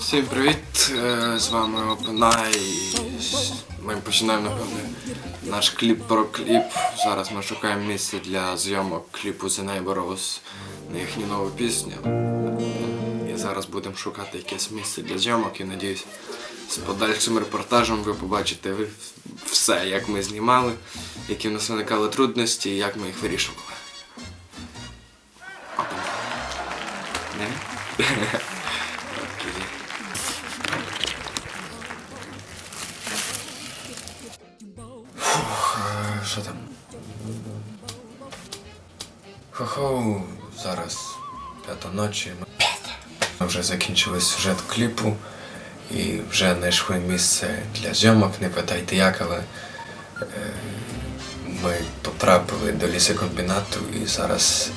Всім привіт! Е, З вами OpenAI. і Ми починаємо, напевне, наш кліп про кліп. Зараз ми шукаємо місце для зйомок кліпу The Neighbors на їхню нову пісню. І зараз будемо шукати якесь місце для зйомок і надіюсь, з подальшим репортажем ви побачите все, як ми знімали, які в нас виникали трудності і як ми їх вирішували. Не? Що там? Хо-хо, зараз п'ята ночі. Ми вже закінчили сюжет кліпу і вже знайшли місце для зйомок. Не питайте як, але е, ми потрапили до лісокомбінату і зараз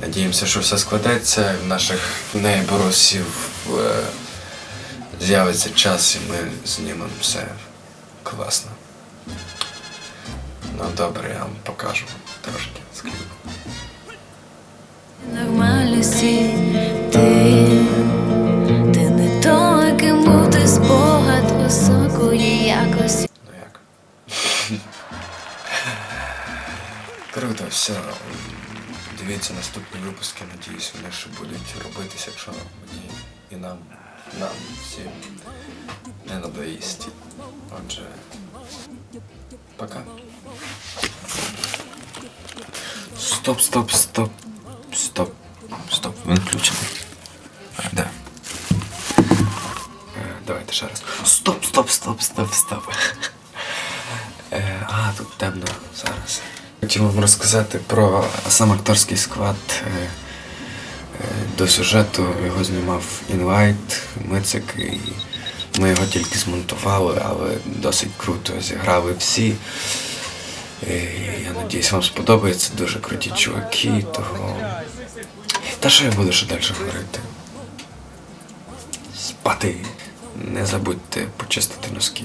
надіємося, що все складеться. В наших нейборусів е, з'явиться час і ми знімемо все класно. Ну добре, я вам покажу трошки кліпу. Нормальності ти, ти не то, ким бути спогад високої якості. Ну як? Круто, все. Дивіться наступні випуски, надіюсь, вони ще будуть робитися, якщо мені і нам, нам всім не надоїсть. Отже, пока. Стоп, стоп, стоп. Стоп. Стоп, він включений. Да. Е, Давайте ще раз. Стоп, стоп, стоп, стоп, стоп. Е, А, тут темно зараз. Хотів вам розказати про сам акторський склад е, до сюжету. Його знімав інвайт, Мицик, і ми його тільки змонтували, але досить круто зіграли всі. Е, я надіюсь, вам сподобається. Дуже круті чуваки, того. Та що я буду ще далі говорити? Спати. Не забудьте почистити носки.